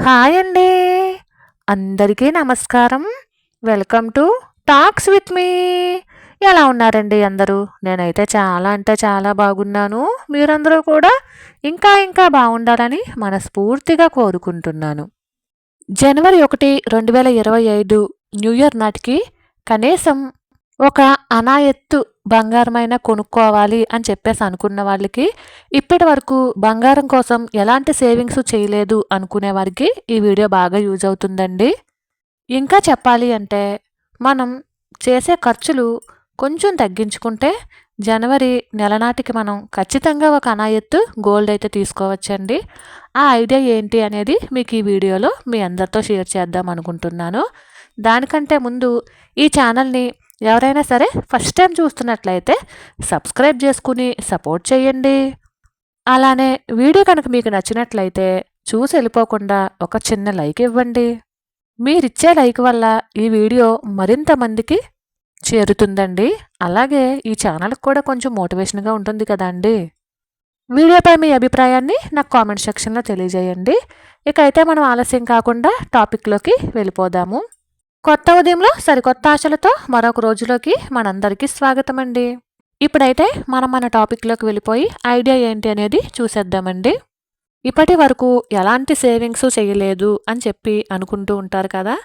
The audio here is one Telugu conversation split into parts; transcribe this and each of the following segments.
హాయ్ అండి. అందరికీ నమస్కారం. Welcome to talks with me. ఎలా ఉన్నారండి అందరూ? నేనైతే చాలా అంటే చాలా బాగున్నాను. మీరందరూ కూడా ఇంకా ఇంకా బాగుండాలని మనస్ఫూర్తిగా కోరుకుంటున్నాను. జనవరి ఒకటి రెండు వేల ఇరవై ఐదు న్యూ ఇయర్ నాటికి కనీసం ఒక అనాయత్తు బంగారమైనా కొనుక్కోవాలి అని చెప్పేసి అనుకున్న వాళ్ళకి ఇప్పటి వరకు బంగారం కోసం ఎలాంటి సేవింగ్స్ చేయలేదు అనుకునే వారికి ఈ వీడియో బాగా యూజ్ అవుతుందండి. ఇంకా చెప్పాలి అంటే మనం చేసే ఖర్చులు కొంచెం తగ్గించుకుంటే జనవరి నెల నాటికి మనం ఖచ్చితంగా ఒక అనాయత్తు గోల్డ్ అయితే తీసుకోవచ్చండి. ఆ ఐడియా ఏంటి అనేది మీకు ఈ వీడియోలో మీ అందరితో షేర్ చేద్దాం అనుకుంటున్నాను. దానికంటే ముందు ఈ ఛానల్ని ఎవరైనా సరే ఫస్ట్ టైం చూస్తున్నట్లయితే సబ్స్క్రైబ్ చేసుకుని సపోర్ట్ చేయండి. అలానే వీడియో కనుక మీకు నచ్చినట్లయితే చూసి వెళ్ళిపోకుండా ఒక చిన్న లైక్ ఇవ్వండి. మీరిచ్చే లైక్ వల్ల ఈ వీడియో మరింత మందికి చేరుతుందండి. అలాగే ఈ ఛానల్కి కూడా కొంచెం మోటివేషన్గా ఉంటుంది కదా అండి. వీడియోపై మీ అభిప్రాయాన్ని నాకు కామెంట్ సెక్షన్లో తెలియజేయండి. ఇక అయితే మనం ఆలస్యం కాకుండా టాపిక్లోకి వెళ్ళిపోదాము. కొత్త ఉదయంలో సరికొత్త ఆశలతో మరొక రోజులోకి మనందరికీ స్వాగతం అండి ఇప్పుడైతే మనం మన టాపిక్లోకి వెళ్ళిపోయి ఐడియా ఏంటి అనేది చూసేద్దామండి. ఇప్పటి వరకు ఎలాంటి సేవింగ్స్ చేయలేదు అని చెప్పి అనుకుంటూ ఉంటారు కదా.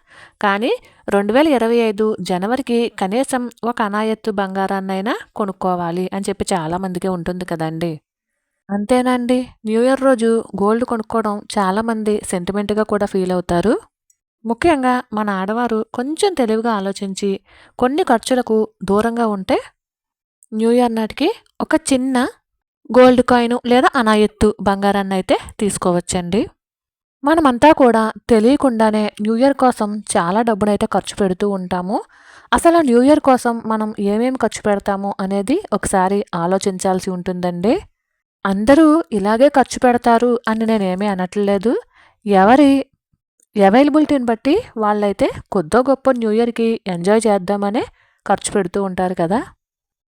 కానీ రెండు వేల ఇరవై ఐదు జనవరికి కనీసం ఒక అనాయత్తు బంగారాన్నైనా కొనుక్కోవాలి అని చెప్పి చాలామందికి ఉంటుంది కదండి. అంతేనండి. న్యూ ఇయర్ రోజు గోల్డ్ కొనుక్కోవడం చాలామంది సెంటిమెంట్గా కూడా ఫీల్ అవుతారు. ముఖ్యంగా మన ఆడవారు కొంచెం తెలివిగా ఆలోచించి కొన్ని ఖర్చులకు దూరంగా ఉంటే న్యూ ఇయర్ నాటికి ఒక చిన్న గోల్డ్ కాయిన్ లేదా అనాయత్తు బంగారాన్ని అయితే తీసుకోవచ్చండి. మనమంతా కూడా తెలియకుండానే న్యూ ఇయర్ కోసం చాలా డబ్బునైతే ఖర్చు పెడుతూ ఉంటాము. అసలు న్యూ ఇయర్ కోసం మనం ఏమేమి ఖర్చు పెడతాము అనేది ఒకసారి ఆలోచించాల్సి ఉంటుందండి. అందరూ ఇలాగే ఖర్చు పెడతారు అని నేనేమీ అనట్లేదు. ఎవరి అవైలబిలిటీని బట్టి వాళ్ళైతే కొద్దో గొప్ప న్యూ ఇయర్కి ఎంజాయ్ చేద్దామనే ఖర్చు పెడుతూ ఉంటారు కదా.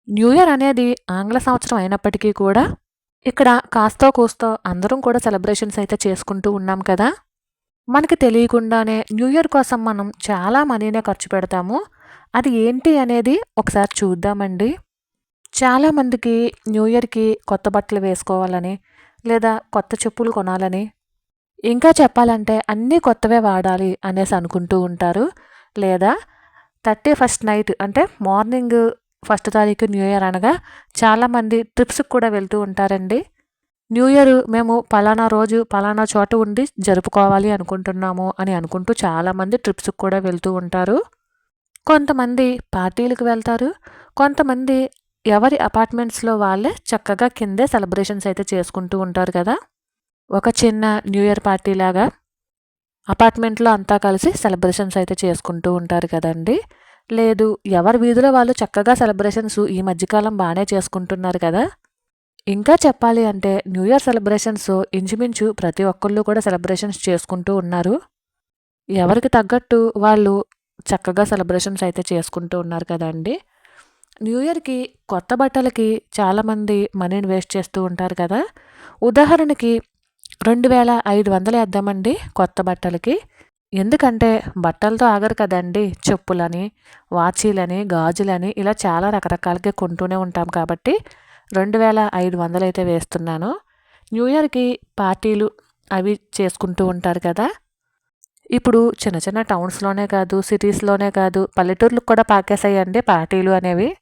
న్యూ ఇయర్ అనేది ఆంగ్ల సంవత్సరం అయినప్పటికీ కూడా ఇక్కడ కాస్తో కూస్తో అందరం కూడా సెలబ్రేషన్స్ అయితే చేసుకుంటూ ఉన్నాం కదా. మనకి తెలియకుండానే న్యూ ఇయర్ కోసం మనం చాలా మనీనే ఖర్చు పెడతాము. అది ఏంటి అనేది ఒకసారి చూద్దామండి. చాలామందికి న్యూ ఇయర్కి కొత్త బట్టలు వేసుకోవాలని లేదా కొత్త చెప్పులు కొనాలని ఇంకా చెప్పాలంటే అన్నీ కొత్తవే వాడాలి అనేసి అనుకుంటూ ఉంటారు. లేదా థర్టీ ఫస్ట్ నైట్ అంటే మార్నింగ్ ఫస్ట్ తారీఖు న్యూ ఇయర్ అనగా చాలామంది ట్రిప్స్కి కూడా వెళ్తూ ఉంటారండి. న్యూ ఇయర్ మేము పలానా రోజు పలానా చోట ఉండి జరుపుకోవాలి అనుకుంటున్నాము అని అనుకుంటూ చాలామంది ట్రిప్స్కి కూడా వెళ్తూ ఉంటారు. కొంతమంది పార్టీలకు వెళ్తారు. కొంతమంది ఎవరి అపార్ట్మెంట్స్లో వాళ్ళే చక్కగా కిందే సెలబ్రేషన్స్ అయితే చేసుకుంటూ ఉంటారు కదా. ఒక చిన్న న్యూ ఇయర్ పార్టీ లాగా అపార్ట్మెంట్లో అంతా కలిసి సెలబ్రేషన్స్ అయితే చేసుకుంటూ ఉంటారు కదండి. లేదు ఎవరి వీధిలో వాళ్ళు చక్కగా సెలబ్రేషన్స్ ఈ మధ్యకాలం బాగానే చేసుకుంటున్నారు కదా. ఇంకా చెప్పాలి అంటే న్యూ ఇయర్ సెలబ్రేషన్స్ ఇంచుమించు ప్రతి ఒక్కళ్ళు కూడా సెలబ్రేషన్స్ చేసుకుంటూ ఉన్నారు. ఎవరికి తగ్గట్టు వాళ్ళు చక్కగా సెలబ్రేషన్స్ అయితే చేసుకుంటూ ఉన్నారు కదండి. న్యూ ఇయర్కి కొత్త బట్టలకి చాలామంది మనీని వేస్ట్ చేస్తూ ఉంటారు కదా. ఉదాహరణకి రెండు వేల ఐదు వందలు వేద్దామండి కొత్త బట్టలకి. ఎందుకంటే బట్టలతో ఆగరు కదండి చెప్పులని వాచీలని గాజులని ఇలా చాలా రకరకాలకే కొంటూనే ఉంటాం కాబట్టి రెండు వేల ఐదు వందలు అయితే వేస్తున్నాను. న్యూ ఇయర్కి పార్టీలు అవి చేసుకుంటూ ఉంటారు కదా. ఇప్పుడు చిన్న చిన్న టౌన్స్లోనే కాదు సిటీస్లోనే కాదు పల్లెటూర్లకు కూడా పాకేసాయండి పార్టీలు అనేవి.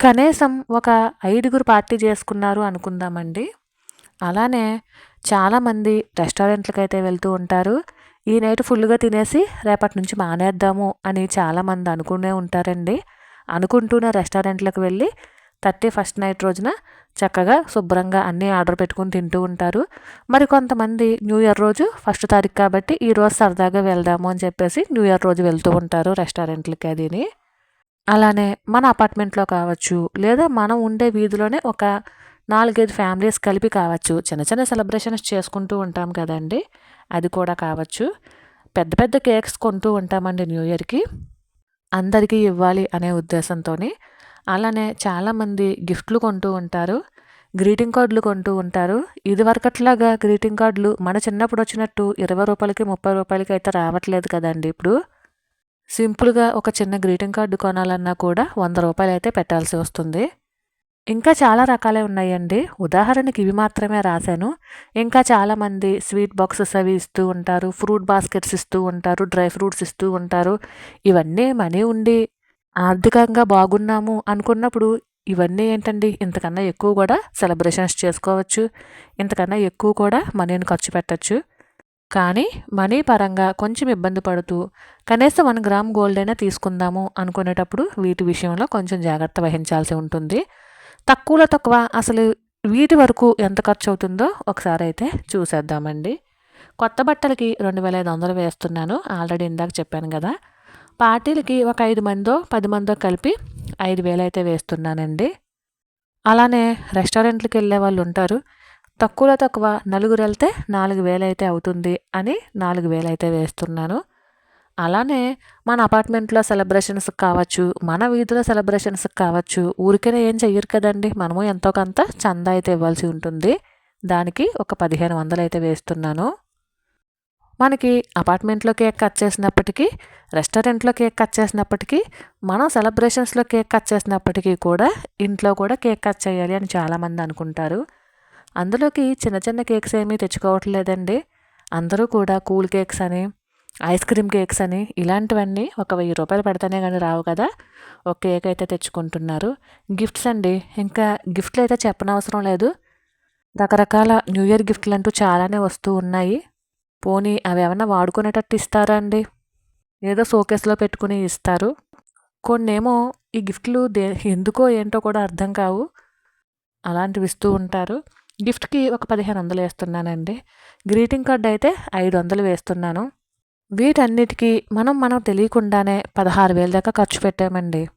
కనీసం ఒక ఐదుగురు పార్టీ చేసుకున్నారు అనుకుందామండి. అలానే చాలామంది రెస్టారెంట్లకు అయితే వెళ్తూ ఉంటారు. ఈ నైట్ ఫుల్గా తినేసి రేపటి నుంచి మానేద్దాము అని చాలామంది అనుకునే ఉంటారండి. అనుకుంటూనే రెస్టారెంట్లకు వెళ్ళి థర్టీ ఫస్ట్ నైట్ రోజున చక్కగా శుభ్రంగా అన్నీ ఆర్డర్ పెట్టుకుని తింటూ ఉంటారు. మరి కొంతమంది న్యూ ఇయర్ రోజు ఫస్ట్ తారీఖు కాబట్టి ఈ రోజు సరదాగా వెళ్దాము అని చెప్పేసి న్యూ ఇయర్ రోజు వెళ్తూ ఉంటారు రెస్టారెంట్లకి అదిని. అలానే మన అపార్ట్మెంట్లో కావచ్చు లేదా మనం ఉండే వీధిలోనే ఒక నాలుగైదు ఫ్యామిలీస్ కలిపి కావచ్చు. చిన్న చిన్న సెలబ్రేషన్స్ చేసుకుంటూ ఉంటాం కదండి. అది కూడా కావచ్చు. పెద్ద పెద్ద కేక్స్ కొంటూ ఉంటామండి న్యూ ఇయర్కి. అందరికీ ఇవ్వాలి అనే ఉద్దేశంతో అలానే చాలామంది గిఫ్ట్లు కొంటూ ఉంటారు. గ్రీటింగ్ కార్డులు కొంటూ ఉంటారు. ఇదివరకట్లాగా గ్రీటింగ్ కార్డులు మన చిన్నప్పుడు వచ్చినట్టు ఇరవై రూపాయలకి ముప్పై రూపాయలకి అయితే రావట్లేదు కదండి ఇప్పుడు. సింపుల్గా ఒక చిన్న గ్రీటింగ్ కార్డు కొనాలన్నా కూడా వంద రూపాయలు అయితే పెట్టాల్సి వస్తుంది. ఇంకా చాలా రకాలే ఉన్నాయండి. ఉదాహరణకి ఇవి మాత్రమే రాశాను. ఇంకా చాలామంది స్వీట్ బాక్సెస్ అవి ఇస్తూ ఉంటారు. ఫ్రూట్ బాస్కెట్స్ ఇస్తూ ఉంటారు. డ్రై ఫ్రూట్స్ ఇస్తూ ఉంటారు. ఇవన్నీ మనీ ఉండి ఆర్థికంగా బాగున్నాము అనుకున్నప్పుడు ఇవన్నీ ఏంటండి? ఇంతకన్నా ఎక్కువ కూడా సెలబ్రేషన్స్ చేసుకోవచ్చు. ఇంతకన్నా ఎక్కువ కూడా మనీని ఖర్చు పెట్టచ్చు. కానీ మనీ పరంగా కొంచెం ఇబ్బంది పడుతూ కనీసం వన్ గ్రామ్ గోల్డ్ అయినా తీసుకుందాము అనుకునేటప్పుడు వీటి విషయంలో కొంచెం జాగ్రత్త వహించాల్సి ఉంటుంది. తక్కువలో తక్కువ అసలు వీటి వరకు ఎంత ఖర్చు అవుతుందో ఒకసారి అయితే చూసేద్దామండి. కొత్త బట్టలకి రెండు వేల ఐదు వందలు వేస్తున్నాను. ఆల్రెడీ ఇందాక చెప్పాను కదా. పార్టీలకి ఒక ఐదు మందో పది మందో కలిపి ఐదు వేలు అయితే వేస్తున్నానండి. అలానే రెస్టారెంట్లకు వెళ్ళే వాళ్ళు ఉంటారు. తక్కువలో తక్కువ నలుగురు వెళ్తే నాలుగు వేలు అయితే అవుతుంది అని నాలుగు వేలు అయితే వేస్తున్నాను. అలానే మన అపార్ట్మెంట్లో సెలబ్రేషన్స్కి కావచ్చు మన వీధిలో సెలబ్రేషన్స్కి కావచ్చు ఊరికనే ఏం చెయ్యరు కదండి. మనము ఎంతో కొంత చందా అయితే ఇవ్వాల్సి ఉంటుంది. దానికి ఒక పదిహేను వందలు అయితే వేస్తున్నాను. మనకి అపార్ట్మెంట్లో కేక్ కట్ చేసినప్పటికీ రెస్టారెంట్లో కేక్ కట్ చేసినప్పటికీ మనం సెలబ్రేషన్స్లో కేక్ కట్ చేసినప్పటికీ కూడా ఇంట్లో కూడా కేక్ కట్ చేయాలి అని చాలామంది అనుకుంటారు. అందులోకి చిన్న చిన్న కేక్స్ ఏమీ తెచ్చుకోవట్లేదండి. అందరూ కూడా కూల్ కేక్స్ అని ఐస్ క్రీమ్ కేక్స్ అని ఇలాంటివన్నీ ఒక వెయ్యి రూపాయలు పెడితేనే కానీ రావు కదా. ఒక కేక్ అయితే తెచ్చుకుంటున్నారు. గిఫ్ట్స్ అండి. ఇంకా గిఫ్ట్లు అయితే చెప్పనవసరం లేదు. రకరకాల న్యూ ఇయర్ గిఫ్ట్లు అంటూ చాలానే వస్తూ ఉన్నాయి. పోనీ అవి ఏమైనా వాడుకునేటట్టు ఇస్తారా అండి? ఏదో షోకేస్లో పెట్టుకుని ఇస్తారు. కొన్నేమో ఈ గిఫ్ట్లు దే ఎందుకో ఏంటో కూడా అర్థం కావు. అలాంటివి ఇస్తూ ఉంటారు. గిఫ్ట్కి ఒక పదిహేను వందలు వేస్తున్నానండి. గ్రీటింగ్ కార్డ్ అయితే ఐదు వందలు వేస్తున్నాను. వీటన్నిటికీ మనం మనం తెలియకుండానే పదహారు వేల దాకా ఖర్చు పెట్టామండి.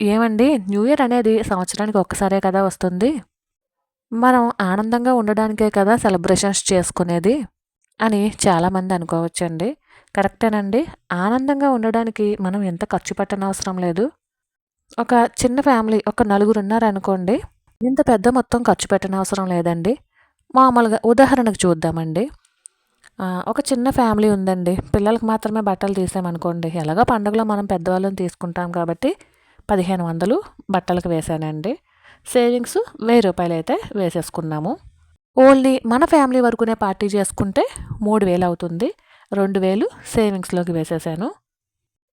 ఏమండి? న్యూ ఇయర్ అనేది సంవత్సరానికి ఒక్కసారే కదా వస్తుంది. మనం ఆనందంగా ఉండడానికే కదా సెలబ్రేషన్స్ చేసుకునేది అని చాలామంది అనుకోవచ్చండి. కరెక్టేనండి? ఆనందంగా ఉండడానికి మనం ఎంత ఖర్చు పెట్టనవసరం లేదు. ఒక చిన్న ఫ్యామిలీ ఒక నలుగురు ఉన్నారనుకోండి ఇంత పెద్ద మొత్తం ఖర్చు పెట్టనవసరం లేదండి. మామూలుగా ఉదాహరణకు చూద్దామండి. ఒక చిన్న ఫ్యామిలీ ఉందండి. పిల్లలకు మాత్రమే బట్టలు తీసామనుకోండి. ఎలాగో పండుగలో మనం పెద్దవాళ్ళని తీసుకుంటాం కాబట్టి పదిహేను వందలు బట్టలకు వేశానండి సేవింగ్స్ వెయ్యి రూపాయలు అయితే వేసేసుకున్నాము. ఓన్లీ మన ఫ్యామిలీ వరకునే పార్టీ చేసుకుంటే మూడు వేలు అవుతుంది. రెండు వేలు సేవింగ్స్లోకి వేసేసాను.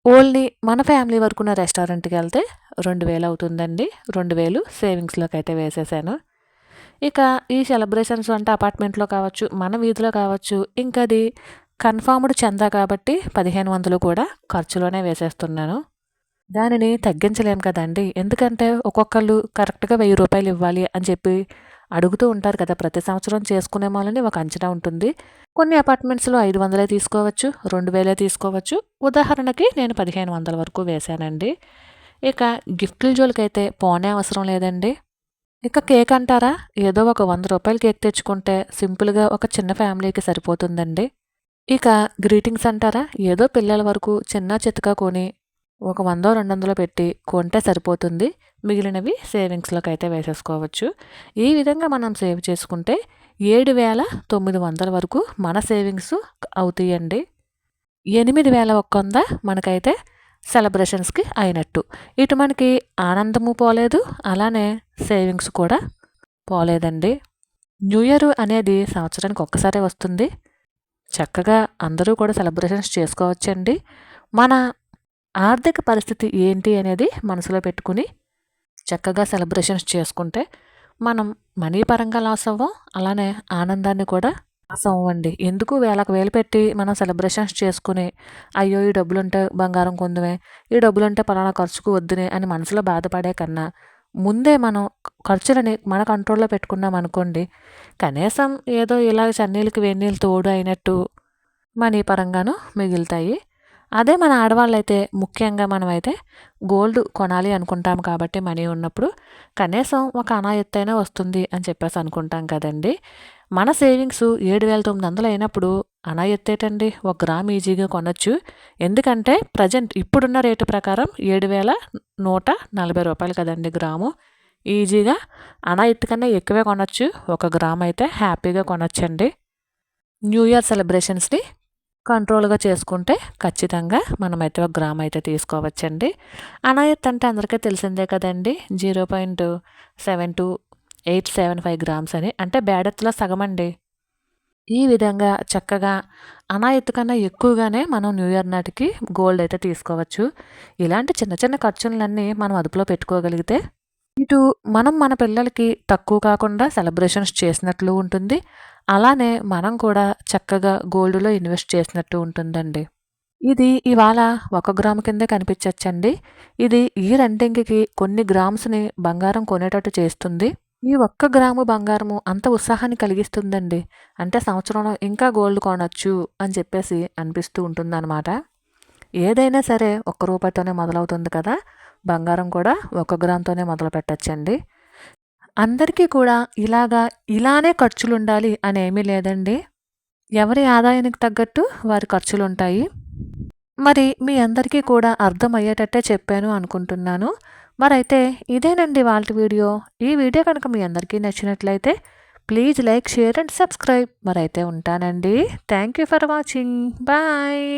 ఓన్లీ మన ఫ్యామిలీ వరకున్న రెస్టారెంట్కి వెళ్తే రెండు వేలు అవుతుందండి. రెండు వేలు సేవింగ్స్లోకి అయితే వేసేసాను. ఇక ఈ సెలబ్రేషన్స్ అంటే అపార్ట్మెంట్లో కావచ్చు మన వీధిలో కావచ్చు ఇంకా అది కన్ఫామ్డ్ చందా కాబట్టి పదిహేను వందలు కూడా ఖర్చులోనే వేసేస్తున్నాను. దానిని తగ్గించలేం కదండి. ఎందుకంటే ఒక్కొక్కళ్ళు కరెక్ట్గా వెయ్యి రూపాయలు ఇవ్వాలి అని చెప్పి అడుగుతూ ఉంటారు కదా ప్రతి సంవత్సరం చేసుకునే వాళ్ళని ఒక అంచనా ఉంటుంది. కొన్ని అపార్ట్మెంట్స్లో ఐదు వందలే తీసుకోవచ్చు రెండు వేలే తీసుకోవచ్చు. ఉదాహరణకి నేను పదిహేను వందల వరకు వేశానండి. ఇక గిఫ్ట్ల జోలికైతే పోనే అవసరం లేదండి. ఇక కేక్ అంటారా? ఏదో ఒక వంద రూపాయల కేక్ తెచ్చుకుంటే సింపుల్గా ఒక చిన్న ఫ్యామిలీకి సరిపోతుందండి. ఇక గ్రీటింగ్స్ అంటారా? ఏదో పిల్లల వరకు చిన్న చితక కొని ఒక వందో రెండు వందలు పెట్టి కొంటే సరిపోతుంది. మిగిలినవి సేవింగ్స్లోకి అయితే వేసేసుకోవచ్చు. ఈ విధంగా మనం సేవ్ చేసుకుంటే ఏడు వేల తొమ్మిది వందల వరకు మన సేవింగ్స్ అవుతాయండి. ఎనిమిది వేల ఒక్క వంద మనకైతే సెలబ్రేషన్స్కి అయినట్టు. ఇటు మనకి ఆనందము పోలేదు అలానే సేవింగ్స్ కూడా పోలేదండి. న్యూ ఇయర్ అనేది సంవత్సరానికి ఒక్కసారే వస్తుంది. చక్కగా అందరూ కూడా సెలబ్రేషన్స్ చేసుకోవచ్చండి. మన ఆర్థిక పరిస్థితి ఏంటి అనేది మనసులో పెట్టుకుని చక్కగా సెలబ్రేషన్స్ చేసుకుంటే మనం మనీ పరంగా లాస్ అవ్వం అలానే ఆనందాన్ని కూడా అవ్వండి ఎందుకు వేలకు వేలు పెట్టి మనం సెలబ్రేషన్స్ చేసుకుని అయ్యో ఈ డబ్బులుంటే బంగారం కొందమే ఈ డబ్బులుంటే పలానా ఖర్చుకు వద్దునే అని మనసులో బాధపడే కన్నా ముందే మనం ఖర్చులని మన కంట్రోల్లో పెట్టుకున్నాం అనుకోండి కనీసం ఏదో ఇలా చన్నీళ్ళకి వెన్నీళ్ళు తోడు అయినట్టు మనీ పరంగాను మిగులుతాయి. అదే మన ఆడవాళ్ళైతే ముఖ్యంగా మనమైతే గోల్డ్ కొనాలి అనుకుంటాం కాబట్టి మనీ ఉన్నప్పుడు కనీసం ఒక అనా ఎత్తైనా వస్తుంది అని చెప్పేసి అనుకుంటాం కదండి. మన సేవింగ్స్ ఏడు వేల తొమ్మిది వందలు అయినప్పుడు అనా ఎత్తేటండి ఒక గ్రామ్ ఈజీగా కొనొచ్చు. ఎందుకంటే ప్రజెంట్ ఇప్పుడున్న రేటు ప్రకారం ఏడు వేల నూట నలభై రూపాయలు కదండి గ్రాము. ఈజీగా అనా ఎత్తు కన్నా ఎక్కువే కొనొచ్చు. ఒక గ్రామ్ అయితే హ్యాపీగా కొనొచ్చండి. న్యూ ఇయర్ సెలబ్రేషన్స్ని కంట్రోల్గా చేసుకుంటే ఖచ్చితంగా మనమైతే ఒక గ్రామ్ అయితే తీసుకోవచ్చండి. అనాయత్ అంటే అందరికీ తెలిసిందే కదండి. Zero point seven two eight seven five grams అని. అంటే బ్యాడెత్లో సగం అండి. ఈ విధంగా చక్కగా అనాయత్తు కన్నా ఎక్కువగానే మనం న్యూ ఇయర్ నాటికి గోల్డ్ అయితే తీసుకోవచ్చు. ఇలాంటి చిన్న చిన్న ఖర్చులన్నీ మనం అదుపులో పెట్టుకోగలిగితే ఇటు మనం మన పిల్లలకి తక్కువ కాకుండా సెలబ్రేషన్స్ చేసినట్లు ఉంటుంది. అలానే మనం కూడా చక్కగా గోల్డ్లో ఇన్వెస్ట్ చేసినట్టు ఉంటుందండి. ఇది ఇవాళ ఒక గ్రాము కిందే కనిపించచ్చండి. ఇది ఈ రెండింటికి కొన్ని గ్రామ్స్ని బంగారం కొనేటట్టు చేస్తుంది. ఈ ఒక్క గ్రాము బంగారము అంత ఉత్సాహాన్ని కలిగిస్తుందండి. అంటే సంవత్సరంలో ఇంకా గోల్డ్ కొనొచ్చు అని చెప్పేసి అనిపిస్తూ ఉంటుందన్నమాట. ఏదైనా సరే ఒక్క రూపాయితోనే మొదలవుతుంది కదా. బంగారం కూడా ఒక గ్రామ్తోనే మొదలు పెట్టచ్చండి. అందరికీ కూడా ఇలాగా ఇలానే ఖర్చులు ఉండాలి అని ఏమీ లేదండి. ఎవరి ఆదాయానికి తగ్గట్టు వారి ఖర్చులు ఉంటాయి మరి మీ అందరికీ కూడా అర్థమయ్యేటట్టే చెప్పాను అనుకుంటున్నాను. మరైతే ఇదేనండి వాళ్ళ వీడియో. ఈ వీడియో కనుక మీ అందరికీ నచ్చినట్లయితే please like share and subscribe. మరైతే ఉంటానండి. Thank you for watching. Bye.